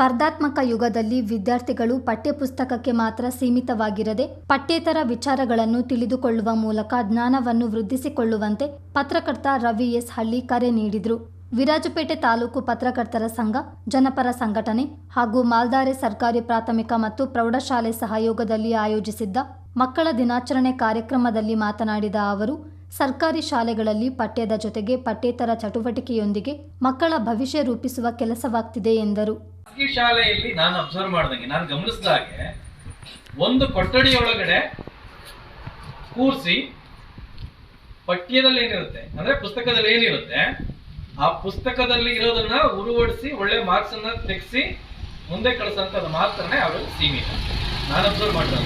ಸ್ಪರ್ಧಾತ್ಮಕ ಯುಗದಲ್ಲಿ ವಿದ್ಯಾರ್ಥಿಗಳು ಪಠ್ಯಪುಸ್ತಕಕ್ಕೆ ಮಾತ್ರ ಸೀಮಿತವಾಗಿರದೆ ಪಠ್ಯೇತರ ವಿಚಾರಗಳನ್ನು ತಿಳಿದುಕೊಳ್ಳುವ ಮೂಲಕ ಜ್ಞಾನವನ್ನು ವೃದ್ಧಿಸಿಕೊಳ್ಳುವಂತೆ ಪತ್ರಕರ್ತ ರವಿ ಎಸ್ ಹಳ್ಳಿ ಕರೆ ನೀಡಿದರು. ವಿರಾಜಪೇಟೆ ತಾಲೂಕು ಪತ್ರಕರ್ತರ ಸಂಘ, ಜನಪರ ಸಂಘಟನೆ ಹಾಗೂ ಮಾಲ್ದಾರೆ ಸರ್ಕಾರಿ ಪ್ರಾಥಮಿಕ ಮತ್ತು ಪ್ರೌಢಶಾಲೆ ಸಹಯೋಗದಲ್ಲಿ ಆಯೋಜಿಸಿದ್ದ ಮಕ್ಕಳ ದಿನಾಚರಣೆ ಕಾರ್ಯಕ್ರಮದಲ್ಲಿ ಮಾತನಾಡಿದ ಅವರು ಸರ್ಕಾರಿ ಶಾಲೆಗಳಲ್ಲಿ ಪಠ್ಯದ ಜೊತೆಗೆ ಪಠ್ಯೇತರ ಚಟುವಟಿಕೆಯೊಂದಿಗೆ ಮಕ್ಕಳ ಭವಿಷ್ಯ ರೂಪಿಸುವ ಕೆಲಸವಾಗ್ತಿದೆ ಎಂದರು. ಶಾಲೆಯಲ್ಲಿ ನಾನು ಅಬ್ಸರ್ವ್ ಮಾಡಿದಂಗೆ, ನಾನು ಗಮನಿಸಿದಾಗೆ ಒಂದು ಕೊಠಡಿಯೊಳಗಡೆ ಕೂರಿಸಿ ಪಠ್ಯದಲ್ಲಿ ಏನಿರುತ್ತೆ, ಅಂದ್ರೆ ಪುಸ್ತಕದಲ್ಲಿ ಏನಿರುತ್ತೆ, ಆ ಪುಸ್ತಕದಲ್ಲಿ ಇರೋದನ್ನ ಉರುವಡಿಸಿ ಒಳ್ಳೆ ಮಾರ್ಕ್ಸ್ ಅನ್ನ ತೆಗೆಸಿ ಮುಂದೆ ಕಳಿಸಂತದ್ದು ಮಾತ್ರನೇ ಅವರು ಸೀಮಿತ. ನಾನು ಅಬ್ಸರ್ವ್ ಮಾಡಿದ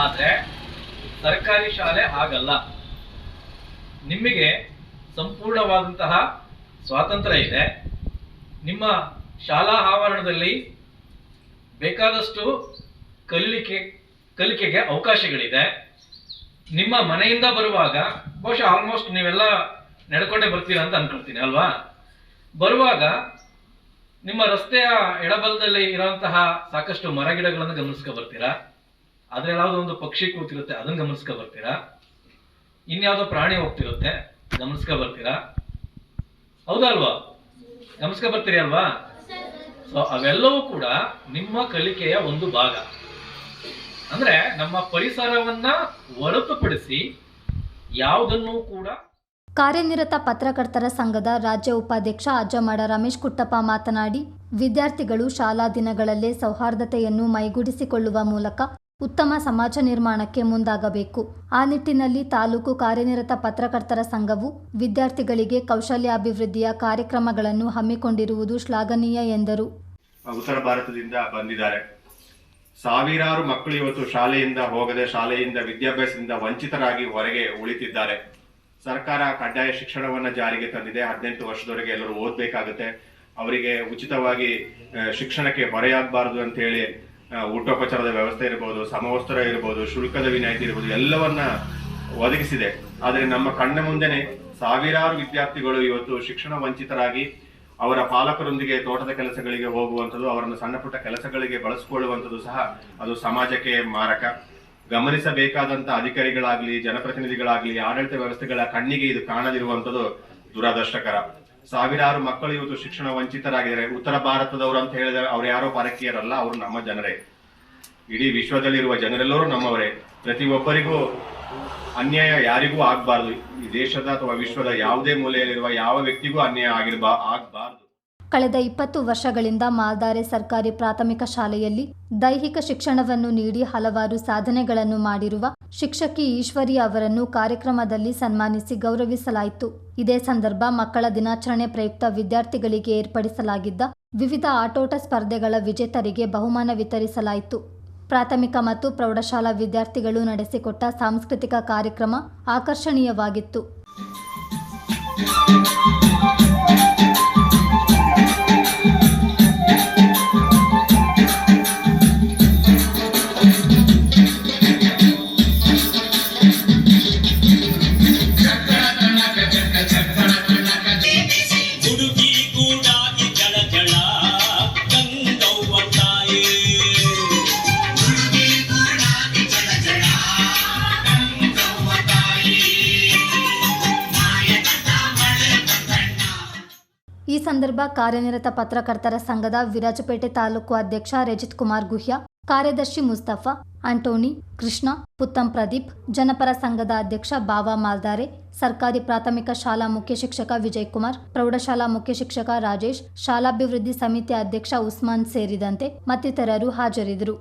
ಆದ್ರೆ ಸರ್ಕಾರಿ ಶಾಲೆ ಹಾಗಲ್ಲ. ನಿಮಗೆ ಸಂಪೂರ್ಣವಾದಂತಹ ಸ್ವಾತಂತ್ರ್ಯ ಇದೆ. ನಿಮ್ಮ ಶಾಲಾ ಆವರಣದಲ್ಲಿ ಬೇಕಾದಷ್ಟು ಕಲಿಕೆ ಕಲಿಕೆಗೆ ಅವಕಾಶಗಳಿದೆ. ನಿಮ್ಮ ಮನೆಯಿಂದ ಬರುವಾಗ, ಬಹುಶಃ ಆಲ್ಮೋಸ್ಟ್ ನೀವೆಲ್ಲ ನಡ್ಕೊಂಡೇ ಬರ್ತೀರಾ ಅಂತ ಅನ್ಕೊಳ್ತೀನಿ, ಅಲ್ವಾ? ಬರುವಾಗ ನಿಮ್ಮ ರಸ್ತೆಯ ಎಡಬಲದಲ್ಲಿ ಇರುವಂತಹ ಸಾಕಷ್ಟು ಮರಗಿಡಗಳನ್ನು ಗಮನಿಸ್ಕೊ ಬರ್ತೀರಾ? ಅದ್ರಲ್ಲಿ ಯಾವ್ದೋ ಒಂದು ಪಕ್ಷಿ ಕೂತಿರುತ್ತೆ, ಅದನ್ನ ಗಮನಿಸ್ಕೊ ಬರ್ತೀರಾ? ಇನ್ಯಾವುದೋ ಪ್ರಾಣಿ ಹೋಗ್ತಿರುತ್ತೆ, ಗಮನಿಸ್ಕೊ ಬರ್ತೀರಾ? ಹೌದಾ ಅಲ್ವಾ? ಗಮನಿಸ್ಕೊ ಬರ್ತೀರಿ ಅಲ್ವಾ? ಸೊ ಅವೆಲ್ಲವೂ ಕೂಡ ನಿಮ್ಮ ಕಲಿಕೆಯ ಒಂದು ಭಾಗ. ಅಂದ್ರೆ ನಮ್ಮ ಪರಿಸರವನ್ನ ಹೊರತುಪಡಿಸಿ ಯಾವುದನ್ನು ಕೂಡ ಕಾರ್ಯನಿರತ ಪತ್ರಕರ್ತರ ಸಂಘದ ರಾಜ್ಯ ಉಪಾಧ್ಯಕ್ಷ ಅಜ್ಜಮಾಡ ರಮೇಶ್ ಕುಟ್ಟಪ್ಪ ಮಾತನಾಡಿ, ವಿದ್ಯಾರ್ಥಿಗಳು ಶಾಲಾ ದಿನಗಳಲ್ಲೇ ಸೌಹಾರ್ದತೆಯನ್ನು ಮೈಗೂಡಿಸಿಕೊಳ್ಳುವ ಮೂಲಕ ಉತ್ತಮ ಸಮಾಜ ನಿರ್ಮಾಣಕ್ಕೆ ಮುಂದಾಗಬೇಕು. ಆ ನಿಟ್ಟಿನಲ್ಲಿ ತಾಲೂಕು ಕಾರ್ಯನಿರತ ಪತ್ರಕರ್ತರ ಸಂಘವು ವಿದ್ಯಾರ್ಥಿಗಳಿಗೆ ಕೌಶಲ್ಯಾಭಿವೃದ್ಧಿಯ ಕಾರ್ಯಕ್ರಮಗಳನ್ನು ಹಮ್ಮಿಕೊಂಡಿರುವುದು ಶ್ಲಾಘನೀಯ ಎಂದರು. ಉತ್ತರ ಭಾರತದಿಂದ ಬಂದಿದ್ದಾರೆ. ಸಾವಿರಾರು ಮಕ್ಕಳು ಇವತ್ತು ಶಾಲೆಯಿಂದ ಹೋಗದೆ, ಶಾಲೆಯಿಂದ ವಿದ್ಯಾಭ್ಯಾಸದಿಂದ ವಂಚಿತರಾಗಿ ಹೊರಗೆ ಉಳಿತಿದ್ದಾರೆ. ಸರ್ಕಾರ ಕಡ್ಡಾಯ ಶಿಕ್ಷಣವನ್ನ ಜಾರಿಗೆ ತಂದಿದೆ. ಹದಿನೆಂಟು ವರ್ಷದವರೆಗೆ ಎಲ್ಲರೂ ಓದ್ಬೇಕಾಗುತ್ತೆ. ಅವರಿಗೆ ಉಚಿತವಾಗಿ ಶಿಕ್ಷಣಕ್ಕೆ ಹೊರೆಯಾಗಬಾರದು ಅಂತ ಹೇಳಿ ಊಟೋಪಚಾರದ ವ್ಯವಸ್ಥೆ ಇರಬಹುದು ಸಮವಸ್ತ್ರ ಇರಬಹುದು ಶುಲ್ಕದ ವಿನಾಯಿತಿ ಇರಬಹುದು ಎಲ್ಲವನ್ನ ಒದಗಿಸಿದೆ. ಆದರೆ ನಮ್ಮ ಕಣ್ಣ ಮುಂದೆನೆ ಸಾವಿರಾರು ವಿದ್ಯಾರ್ಥಿಗಳು ಇವತ್ತು ಶಿಕ್ಷಣ ವಂಚಿತರಾಗಿ ಅವರ ಪಾಲಕರೊಂದಿಗೆ ತೋಟದ ಕೆಲಸಗಳಿಗೆ ಹೋಗುವಂಥದ್ದು, ಅವರನ್ನು ಸಣ್ಣ ಪುಟ್ಟ ಕೆಲಸಗಳಿಗೆ ಬಳಸಿಕೊಳ್ಳುವಂಥದ್ದು ಸಹ ಅದು ಸಮಾಜಕ್ಕೆ ಮಾರಕ. ಗಮನಿಸಬೇಕಾದಂಥ ಅಧಿಕಾರಿಗಳಾಗ್ಲಿ, ಜನಪ್ರತಿನಿಧಿಗಳಾಗ್ಲಿ, ಆಡಳಿತ ವ್ಯವಸ್ಥೆಗಳ ಕಣ್ಣಿಗೆ ಇದು ಕಾಣದಿರುವಂಥದ್ದು ದುರದೃಷ್ಟಕರ. ಸಾವಿರಾರು ಮಕ್ಕಳು ಇವತ್ತು ಶಿಕ್ಷಣ ವಂಚಿತರಾಗಿದ್ದಾರೆ. ಉತ್ತರ ಭಾರತದವರು ಅಂತ ಹೇಳಿದ್ರೆ ಅವ್ರು ಯಾರೋ ಪರಕೀಯರಲ್ಲ, ಅವರು ನಮ್ಮ ಜನರೇ. ಇಡೀ ವಿಶ್ವದಲ್ಲಿರುವ ಜನರೆಲ್ಲರೂ ನಮ್ಮವರೇ. ಪ್ರತಿಯೊಬ್ಬರಿಗೂ ಅನ್ಯಾಯ ಯಾರಿಗೂ ಆಗ್ಬಾರ್ದು. ಈ ದೇಶದ ಅಥವಾ ವಿಶ್ವದ ಯಾವುದೇ ಮೂಲೆಯಲ್ಲಿರುವ ಯಾವ ವ್ಯಕ್ತಿಗೂ ಅನ್ಯಾಯ ಆಗಿರ್ಬಾ, ಆಗ್ಬಾರ್ದು. ಕಳೆದ ಇಪ್ಪತ್ತು ವರ್ಷಗಳಿಂದ ಮಾಲ್ದಾರೆ ಸರ್ಕಾರಿ ಪ್ರಾಥಮಿಕ ಶಾಲೆಯಲ್ಲಿ ದೈಹಿಕ ಶಿಕ್ಷಣವನ್ನು ನೀಡಿ ಹಲವಾರು ಸಾಧನೆಗಳನ್ನು ಮಾಡಿರುವ ಶಿಕ್ಷಕಿ ಈಶ್ವರಿ ಅವರನ್ನು ಕಾರ್ಯಕ್ರಮದಲ್ಲಿ ಸನ್ಮಾನಿಸಿ ಗೌರವಿಸಲಾಯಿತು. ಇದೇ ಸಂದರ್ಭ ಮಕ್ಕಳ ದಿನಾಚರಣೆ ಪ್ರಯುಕ್ತ ವಿದ್ಯಾರ್ಥಿಗಳಿಗೆ ಏರ್ಪಡಿಸಲಾಗಿದ್ದ ವಿವಿಧ ಆಟೋಟ ಸ್ಪರ್ಧೆಗಳ ವಿಜೇತರಿಗೆ ಬಹುಮಾನ ವಿತರಿಸಲಾಯಿತು. ಪ್ರಾಥಮಿಕ ಮತ್ತು ಪ್ರೌಢಶಾಲಾ ವಿದ್ಯಾರ್ಥಿಗಳು ನಡೆಸಿಕೊಟ್ಟ ಸಾಂಸ್ಕೃತಿಕ ಕಾರ್ಯಕ್ರಮ ಆಕರ್ಷಣೀಯವಾಗಿತ್ತು. ಸಂದರ್ಭ ಕಾರ್ಯನಿರತ ಪತ್ರಕರ್ತರ ಸಂಘದ ವಿರಾಜಪೇಟೆ ತಾಲೂಕು ಅಧ್ಯಕ್ಷ ರಜಿತ್ ಕುಮಾರ್ ಗುಹ್ಯ, ಕಾರ್ಯದರ್ಶಿ ಮುಸ್ತಫಾ ಆಂಟೋನಿ ಕೃಷ್ಣ, ಪುತ್ತಂ ಪ್ರದೀಪ್, ಜನಪರ ಸಂಘದ ಅಧ್ಯಕ್ಷ ಬಾವಾ ಮಾಲ್ದಾರೆ, ಸರ್ಕಾರಿ ಪ್ರಾಥಮಿಕ ಶಾಲಾ ಮುಖ್ಯ ಶಿಕ್ಷಕ ವಿಜಯ್ ಕುಮಾರ್ ಪ್ರೌಢಶಾಲಾ ಮುಖ್ಯ ಶಿಕ್ಷಕ ರಾಜೇಶ್, ಶಾಲಾಭಿವೃದ್ಧಿ ಸಮಿತಿ ಅಧ್ಯಕ್ಷ ಉಸ್ಮಾನ್ ಸೇರಿದಂತೆ ಮತ್ತಿತರರು ಹಾಜರಿದ್ದರು.